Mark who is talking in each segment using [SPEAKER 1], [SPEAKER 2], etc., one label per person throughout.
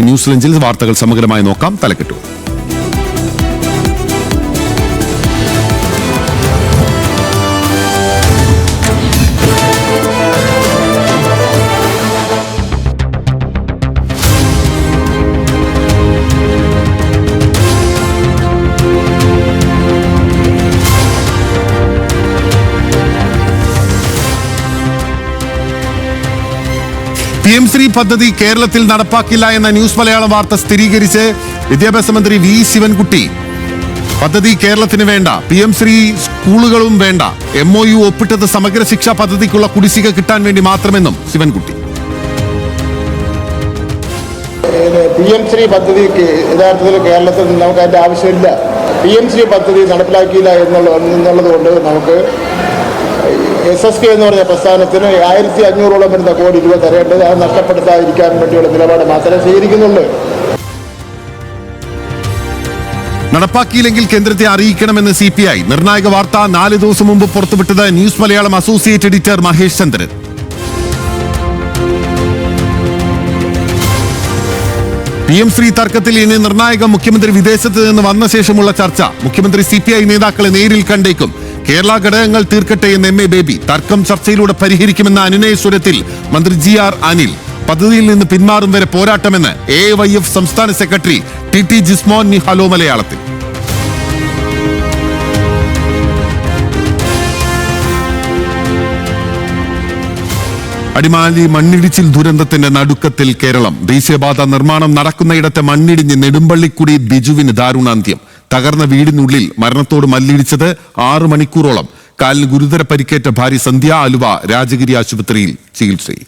[SPEAKER 1] News വാർത്തകൾ സമഗ്രമായി നോക്കാം. തലക്കെട്ടു. എം ശ്രീ പദ്ധതി കേരളത്തിൽ നടപ്പാക്കില്ല എന്ന ന്യൂസ് മലയാളം വാർത്ത സ്ഥിരീകരിച്ച് വിദ്യാഭ്യാസ മന്ത്രി വി ശിവൻകുട്ടി. പദ്ധതി കേരളത്തിന് വേണ്ട പി എം ശ്രീ സ്കൂളുകളും വേണ്ട എം ഒ യു ഒപ്പിട്ടത് സമഗ്ര ശിക്ഷാ പദ്ധതിക്കുള്ള കുടിശ്ശിക കിട്ടാൻ വേണ്ടി മാത്രമെന്നും ശിവൻകുട്ടി.
[SPEAKER 2] പി എം ശ്രീ പദ്ധതി യഥാർത്ഥത്തിൽ കേരളത്തിൽ നമുക്ക് അതിന്റെ ആവശ്യമില്ല. പി എം ശ്രീ പദ്ധതി നടപ്പിലാക്കിയില്ല എന്നുള്ള എന്നുള്ളത് കൊണ്ട് നമുക്ക് എസ് എസ് കെ എന്ന് പറഞ്ഞ പ്രസ്ഥാനത്തിന് ആയിരത്തി അഞ്ഞൂറോളം വരുന്ന കോടി രൂപ തരേണ്ടത് അത് നഷ്ടപ്പെടുത്താതിരിക്കാൻ വേണ്ടിയുള്ള നിലപാട് മാത്രമേ സ്വീകരിക്കുന്നുള്ളൂ.
[SPEAKER 1] നടപ്പാക്കിയില്ലെങ്കിൽ കേന്ദ്രത്തെ അറിയിക്കണമെന്ന് സി പി ഐ നിർണായക വാർത്ത നാല് ദിവസം മുമ്പ് പുറത്തുവിട്ടത് news Malayalam associate editor Mahesh Chandran. P M Shri തർക്കത്തിൽ ഇനി നിർണായക മുഖ്യമന്ത്രി വിദേശത്ത് നിന്ന് വന്ന ശേഷമുള്ള ചർച്ച. മുഖ്യമന്ത്രി സി പി ഐ നേതാക്കളെ നേരിൽ കണ്ടേക്കും. കേരള ഘടകങ്ങൾ തീർക്കട്ടെ എന്ന് എം എ ബേബി തർക്കം ചർച്ചയിലൂടെ പരിഹരിക്കുമെന്ന അനുനയ സ്വരത്തിൽ മന്ത്രി ജി ആർ അനിൽ പദ്ധതിയിൽ നിന്ന് പിന്മാറും വരെ പോരാട്ടമെന്ന് എ വൈ എഫ് സംസ്ഥാന സെക്രട്ടറി ടി ടി ജിസ്മോൻ നി ഹലോ മലയാളത്തിൽ. അടിമാലി മണ്ണിടിച്ചിൽ ദുരന്തത്തിന്റെ നടുക്കത്തിൽ കേരളം ദേശീയപാത നിർമ്മാണം നടക്കുന്നയിടത്തെ മണ്ണിടിഞ്ഞ് നെടുമ്പള്ളിക്കുടി ബിജുവിന് ദാരുണാന്ത്യം. തകർന്ന വീടിനുള്ളിൽ മരണത്തോട് മല്ലിടിച്ചത് ആറു മണിക്കൂറോളം. കാലിന് ഗുരുതര പരിക്കേറ്റ ഭാര്യ സന്ധ്യ ആലുവ രാജഗിരി ആശുപത്രിയിൽ ചികിത്സയിൽ.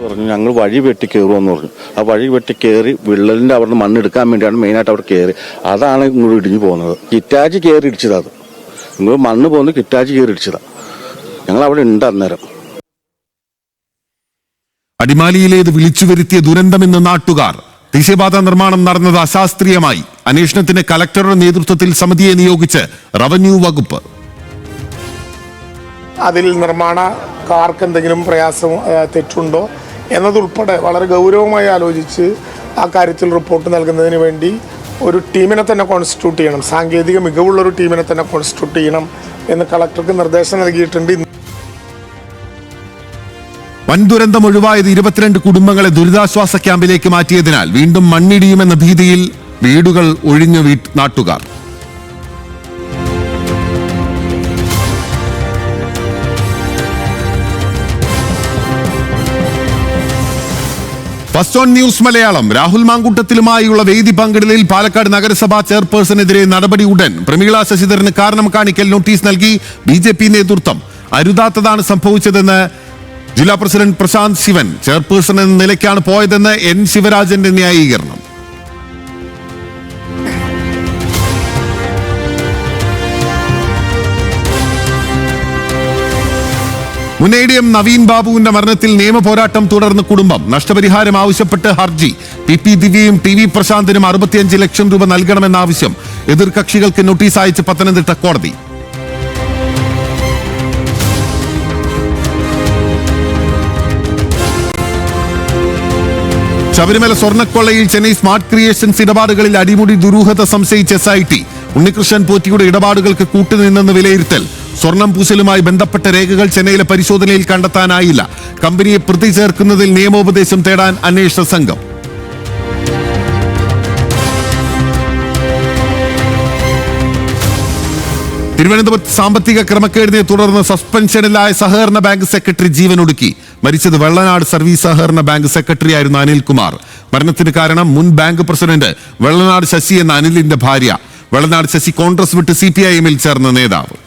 [SPEAKER 3] പറഞ്ഞു ഞങ്ങൾ വഴി വെട്ടി കയറുമെന്ന് പറഞ്ഞു. ആ വഴി വെട്ടി കയറി വിള്ളലിന്റെ അവിടെ നിന്ന് മണ്ണെടുക്കാൻ വേണ്ടിയാണ് മെയിനായിട്ട് അവിടെ കയറി. അതാണ് ഇങ്ങോട്ട് ഇടിഞ്ഞു പോകുന്നത്. കിറ്റാച്ച് കയറി ഇടിച്ചതാ അത്. ഇങ്ങോട്ട് മണ്ണ് പോകുന്നത് കിറ്റാച്ച് കയറി ഇടിച്ചതാണ് ഞങ്ങൾ അവിടെ ഉണ്ട് അന്നേരം.
[SPEAKER 1] അടിമാലിയിലേത് വിളിച്ചു വരുത്തിയ ദുരന്തമെന്ന് നാട്ടുകാർ ദേശീയപാത നിർമ്മാണം നടന്നത് അശാസ്ത്രീയമായി. അന്വേഷണത്തിന് കലക്ടറുടെ നേതൃത്വത്തിൽ സമിതിയെ നിയോഗിച്ച് റവന്യൂ വകുപ്പ്.
[SPEAKER 4] അതിൽ നിർമ്മാണ കാർക്ക് എന്തെങ്കിലും പ്രയാസം തെറ്റുണ്ടോ എന്നതുൾപ്പെടെ വളരെ ഗൗരവമായി ആലോചിച്ച് ആ കാര്യത്തിൽ റിപ്പോർട്ട് നൽകുന്നതിന് വേണ്ടി ഒരു ടീമിനെ തന്നെ കോൺസ്റ്റിറ്റ്യൂട്ട് ചെയ്യണം. സാങ്കേതിക മികവുള്ള ഒരു ടീമിനെ തന്നെ കോൺസ്റ്റിറ്റ്യൂട്ട് ചെയ്യണം എന്ന് കളക്ടർക്ക് നിർദ്ദേശം നൽകിയിട്ടുണ്ട്.
[SPEAKER 1] വൻ ദുരന്തം ഒഴിവായത് ഇരുപത്തിരണ്ട് കുടുംബങ്ങളെ ദുരിതാശ്വാസ ക്യാമ്പിലേക്ക് മാറ്റിയതിനാൽ വീണ്ടും മണ്ണിടിയുമെന്ന ഭീതിയിൽ വീടുകൾ ഒഴിഞ്ഞു നാട്ടുകാർ. First on news Malayalam. Rahul മാങ്കൂട്ടത്തിലുമായുള്ള വേദി പങ്കിടലിൽ പാലക്കാട് നഗരസഭാ ചെയർപേഴ്സണെതിരെ നടപടി ഉടൻ. പ്രമീള ശശിധരന് കാരണം കാണിക്കൽ നോട്ടീസ് നൽകി ബി നേതൃത്വം. അരുതാത്തതാണ് സംഭവിച്ചതെന്ന് ജില്ലാ പ്രസിഡന്റ് പ്രശാന്ത് ശിവൻ ചെയർപേഴ്സൺ എന്ന നിലയ്ക്കാണ് പോയതെന്ന് എൻ ശിവരാജന്റെ ന്യായീകരണം. മുൻ നവീൻ ബാബുവിന്റെ മരണത്തിൽ നിയമ പോരാട്ടം തുടർന്ന് കുടുംബം. നഷ്ടപരിഹാരം ആവശ്യപ്പെട്ട് ഹർജി. പി പി ദിവ്യയും ടി വി പ്രശാന്തിനും അറുപത്തിയഞ്ച് ലക്ഷം രൂപ നൽകണമെന്ന ആവശ്യം എതിർകക്ഷികൾക്ക് നോട്ടീസ് അയച്ച് പത്തനംതിട്ട കോടതി. ശബരിമല സ്വർണക്കൊള്ളയിൽ ചെന്നൈ സ്മാർട്ട് ക്രിയേഷൻസ് ഇടപാടുകളിൽ അടിമുടി ദുരൂഹത സംശയിച്ച എസ് ഐ ടി ഉണ്ണികൃഷ്ണൻ പോറ്റിയുടെ ഇടപാടുകൾക്ക് കൂട്ടുനിന്നെന്ന് വിലയിരുത്തൽ. സ്വർണം പൂശലുമായി ബന്ധപ്പെട്ട രേഖകൾ ചെന്നൈയിലെ പരിശോധനയിൽ കണ്ടെത്താനായില്ല. കമ്പനിയെ പ്രതി ചേർക്കുന്നതിൽ നിയമോപദേശം തേടാൻ അന്വേഷണ സംഘം. തിരുവനന്തപുരത്ത് സാമ്പത്തിക ക്രമക്കേടിനെ തുടർന്ന് സസ്പെൻഷനിലായ സഹകരണ ബാങ്ക് സെക്രട്ടറി ജീവൻ ഒടുക്കി. മരിച്ചത് വെള്ളനാട് സർവീസ് സഹകരണ ബാങ്ക് സെക്രട്ടറി ആയിരുന്നു അനിൽകുമാർ. മരണത്തിന് കാരണം മുൻ ബാങ്ക് പ്രസിഡന്റ് വെള്ളനാട് ശശി എന്ന അനിലിന്റെ ഭാര്യ. വെള്ളനാട് ശശി കോൺഗ്രസ് വിട്ട് സി പി ഐ എമ്മിൽ ചേർന്ന നേതാവ്.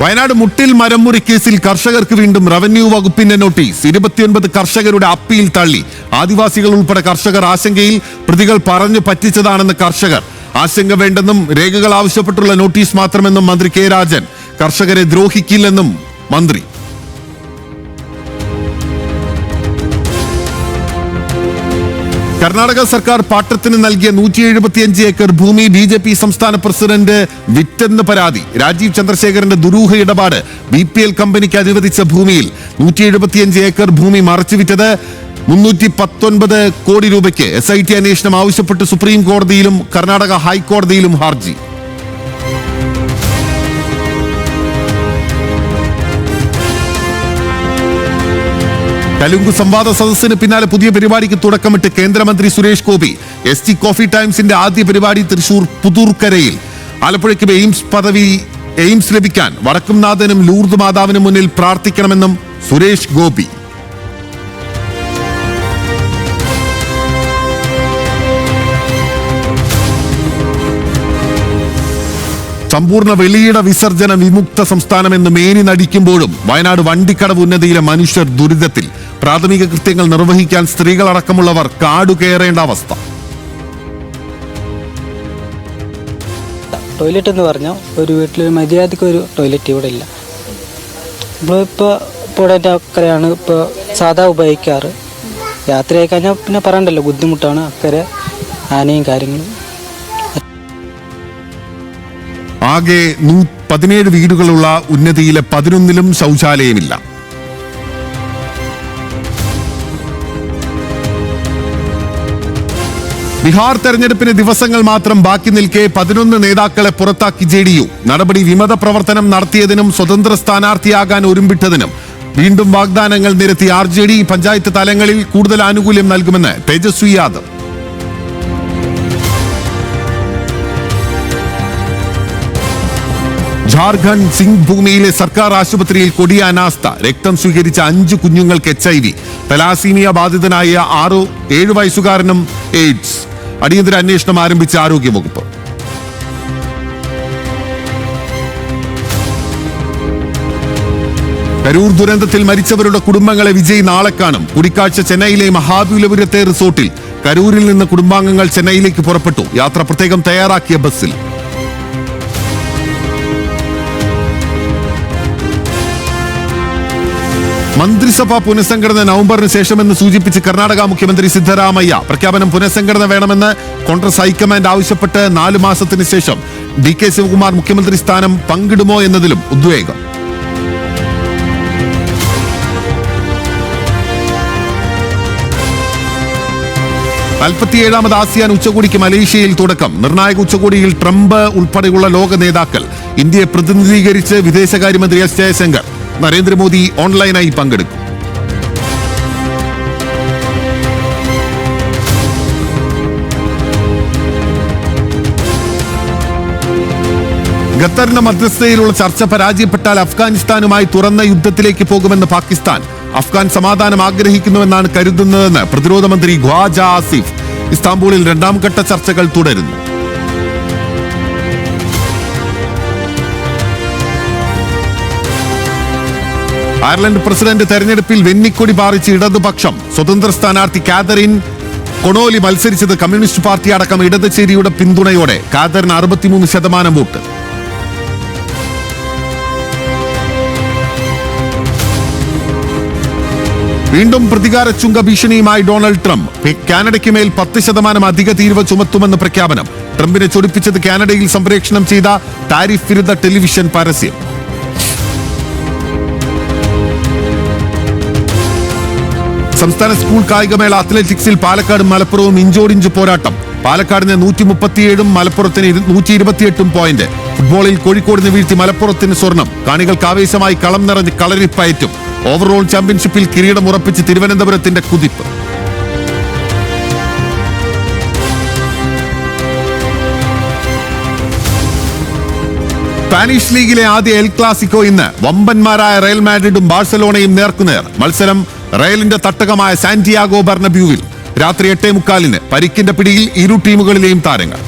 [SPEAKER 1] വയനാട് മുട്ടിൽ മരംമുറി കേസിൽ കർഷകർക്ക് വീണ്ടും റവന്യൂ വകുപ്പിന്റെ നോട്ടീസ്. ഇരുപത്തിയൊൻപത് കർഷകരുടെ അപ്പീൽ തള്ളി. ആദിവാസികൾ ഉൾപ്പെടെ കർഷകർ ആശങ്കയിൽ പ്രതികൾ പറഞ്ഞു പറ്റിച്ചതാണെന്ന് കർഷകർ. ആശങ്ക വേണ്ടെന്നും രേഖകൾ ആവശ്യപ്പെട്ടുള്ള നോട്ടീസ് മാത്രമെന്നും മന്ത്രി കെ രാജൻ. കർഷകരെ ദ്രോഹിക്കില്ലെന്നും മന്ത്രി. കർണാടക സർക്കാർ പാട്ടത്തിന് നൽകിയ നൂറ്റി എഴുപത്തിയഞ്ച് ഏക്കർ ഭൂമി ബി ജെ പി സംസ്ഥാന പ്രസിഡന്റ് വിറ്റെന്ന് പരാതി. രാജീവ് ചന്ദ്രശേഖരന്റെ ദുരൂഹ ഇടപാട് ബി പി എൽ കമ്പനിക്ക് അനുവദിച്ച ഭൂമിയിൽ നൂറ്റി എഴുപത്തിയഞ്ച് ഏക്കർ ഭൂമി മറച്ചുവിറ്റത് മുന്നൂറ്റി പത്തൊൻപത് കോടി രൂപയ്ക്ക്. എസ് ഐ ടി അന്വേഷണം ആവശ്യപ്പെട്ട് സുപ്രീം കോടതിയിലും കർണാടക ഹൈക്കോടതിയിലും ഹർജി. കലുങ്കു സംവാദ സദസ്സിന് പിന്നാലെ പുതിയ പരിപാടിക്ക് തുടക്കമിട്ട് കേന്ദ്രമന്ത്രി Suresh Gopi S T coffee ടൈംസിന്റെ ആദ്യ പരിപാടി തൃശൂർ പുതൂർക്കരയിൽ. ആലപ്പുഴയ്ക്ക് എയിംസ് പദവി എയിംസ് ലഭിക്കാൻ വടക്കുംനാഥനും ലൂർദ് മാതാവിനും മുന്നിൽ പ്രാർത്ഥിക്കണമെന്നും സുരേഷ് ഗോപി. സമ്പൂർണ വെളിയിട വിസർജന വിമുക്ത സംസ്ഥാനമെന്ന് മേനി നടിക്കുമ്പോഴും വയനാട് വണ്ടിക്കടവ് ഉന്നതിയിലെ മനുഷ്യർ ദുരിതത്തിൽ. പ്രാഥമിക കൃത്യങ്ങൾ നിർവഹിക്കാൻ സ്ത്രീകളടക്കമുള്ളവർ കാടുകയറേണ്ട അവസ്ഥ.
[SPEAKER 5] ടോയ്ലറ്റ് എന്ന് പറഞ്ഞാൽ ഒരു വീട്ടിൽ മര്യാദയ്ക്ക് ഒരു ടോയ്ലറ്റ് ഇവിടെ ഇല്ല. നമ്മളിപ്പോൾ പുഴന്റെ അക്കരെയാണ് ഇപ്പോൾ സാധാ ഉപയോഗിക്കാറ്. യാത്രയായി കഴിഞ്ഞാൽ പിന്നെ പറയണ്ടല്ലോ ബുദ്ധിമുട്ടാണ് അക്കരെ ആനയും കാര്യങ്ങളും.
[SPEAKER 1] ആകെ പതിനേഴ് വീടുകളുള്ള ഉന്നതിയിലെ പതിനൊന്നിലും ശൗചാലയമില്ല. ബീഹാർ തെരഞ്ഞെടുപ്പിന് ദിവസങ്ങൾ മാത്രം ബാക്കി നിൽക്കെ പതിനൊന്ന് നേതാക്കളെ പുറത്താക്കി ജെ ഡി യു. നടപടി വിമത പ്രവർത്തനം നടത്തിയതിനും സ്വതന്ത്ര സ്ഥാനാർത്ഥിയാകാൻ ഒരുമ്പിട്ടതിനും വീണ്ടും വാഗ്ദാനങ്ങൾ നിരത്തി ആർ ജെ ഡി പഞ്ചായത്ത് തലങ്ങളിൽ കൂടുതൽ ആനുകൂല്യം നൽകുമെന്ന് തേജസ്വി യാദവ്. ജാർഖണ്ഡ് സിംഗ് ഭൂമിയിലെ സർക്കാർ ആശുപത്രിയിൽ കൊടിയ അനാസ്ഥ. രക്തം സ്വീകരിച്ച അഞ്ച് കുഞ്ഞുങ്ങൾക്ക് എച്ച് ഐ വി. തലാസീമിയ ബാധിതനായ ആറു ഏഴു വയസ്സുകാരനും എയ്ഡ്സ്. അടിയന്തര അന്വേഷണം ആരംഭിച്ച ആരോഗ്യവകുപ്പ്. കരൂർ ദുരന്തത്തിൽ മരിച്ചവരുടെ കുടുംബങ്ങളെ വിജയ് നാളെ കാണും. കൂടിക്കാഴ്ച ചെന്നൈയിലെ മഹാബലിപുരത്തെ റിസോർട്ടിൽ കരൂരിൽ നിന്ന് കുടുംബാംഗങ്ങൾ ചെന്നൈയിലേക്ക് പുറപ്പെട്ടു. യാത്ര പ്രത്യേകം തയ്യാറാക്കിയ ബസ്സിൽ. മന്ത്രിസഭാ പുനഃസംഘടന നവംബറിന് ശേഷമെന്ന് സൂചിപ്പിച്ച് കർണാടക മുഖ്യമന്ത്രി സിദ്ധരാമയ്യ പ്രഖ്യാപനം പുനഃസംഘടന വേണമെന്ന് കോൺഗ്രസ് ഹൈക്കമാൻഡ് ആവശ്യപ്പെട്ട് നാല് മാസത്തിന് ശേഷം ഡി കെ ശിവകുമാർ മുഖ്യമന്ത്രി സ്ഥാനം പങ്കിടുമോ എന്നതിലും ഉദ്വേഗം. നാൽപ്പത്തിയേഴാമത് ആസിയാൻ ഉച്ചകോടിക്ക് മലേഷ്യയിൽ തുടക്കം. നിർണായക ഉച്ചകോടിയിൽ ട്രംപ് ഉൾപ്പെടെയുള്ള ലോക നേതാക്കൾ. ഇന്ത്യയെ പ്രതിനിധീകരിച്ച് വിദേശകാര്യമന്ത്രി എസ് ജയശങ്കർ. നരേന്ദ്രമോദി ഓൺലൈനായി പങ്കെടുക്കും. ഖത്തറിന്റെ മധ്യസ്ഥതയിലുള്ള ചർച്ച പരാജയപ്പെട്ടാൽ അഫ്ഗാനിസ്ഥാനുമായി തുറന്ന യുദ്ധത്തിലേക്ക് പോകുമെന്ന് പാകിസ്ഥാൻ. അഫ്ഗാൻ സമാധാനം ആഗ്രഹിക്കുന്നുവെന്നാണ് കരുതുന്നതെന്ന് പ്രതിരോധ മന്ത്രി ഖ്വാജ ആസിഫ്. ഇസ്താംബൂളിൽ രണ്ടാം ഘട്ട ചർച്ചകൾ തുടരുന്നു. അയർലൻഡ് പ്രസിഡന്റ് തെരഞ്ഞെടുപ്പിൽ വെന്നിക്കൊടി പാറിച്ച് ഇടതുപക്ഷം സ്വതന്ത്ര സ്ഥാനാർത്ഥി കാതറിൻ കൊണോലി മത്സരിച്ചത് കമ്മ്യൂണിസ്റ്റ് പാർട്ടി അടക്കം ഇടതുചേരിയുടെ പിന്തുണയോടെ. കാതറിന് അറുപത്തിമൂന്ന് ശതമാനം വോട്ട്. വീണ്ടും പ്രതികാര ചുങ്ക ഭീഷണിയുമായി ഡൊണാൾഡ് ട്രംപ്. കാനഡയ്ക്ക് മേൽ പത്ത് ശതമാനം അധിക തീരുവ ചുമത്തുമെന്ന് പ്രഖ്യാപനം. ട്രംപിനെ ചൊടിപ്പിച്ചത് കാനഡയിൽ സംപ്രേക്ഷണം ചെയ്ത താരിഫ് വിരുദ്ധ ടെലിവിഷൻ പരസ്യം. സംസ്ഥാന സ്കൂൾ കായികമേള അത്ലറ്റിക്സിൽ പാലക്കാടും മലപ്പുറവും ഇഞ്ചോടിഞ്ച് പോരാട്ടം. പാലക്കാടിന് നൂറ്റി മുപ്പത്തിയേഴും മലപ്പുറത്തിന് നൂറ്റി ഇരുപത്തിയെട്ടും പോയിന്റ്. ഫുട്ബോളിൽ കോഴിക്കോടിന് വീഴ്ത്തി മലപ്പുറത്തിന് സ്വർണം. കാണികൾക്ക് ആവേശമായി കളം നിറഞ്ഞ് കളരിപ്പയറ്റും. ഓവറോൾ ചാമ്പ്യൻഷിപ്പിൽ കിരീടം ഉറപ്പിച്ച് തിരുവനന്തപുരത്തിന്റെ കുതിപ്പ്. സ്പാനിഷ് ലീഗിലെ ആദ്യ എൽ ക്ലാസിക്കോ ഇന്ന് വമ്പന്മാരായ റയൽ മാഡ്രിഡും ബാഴ്സലോണയും നേർക്കുനേർ. മത്സരം റയലിന്റെ തട്ടകമായ സാന്റിയാഗോ ബർണബ്യൂവിൽ രാത്രി എട്ടേ മുക്കാലിന് പരിക്കിന്റെ പിടിയിൽ ഇരു ടീമുകളിലെയും താരങ്ങൾ.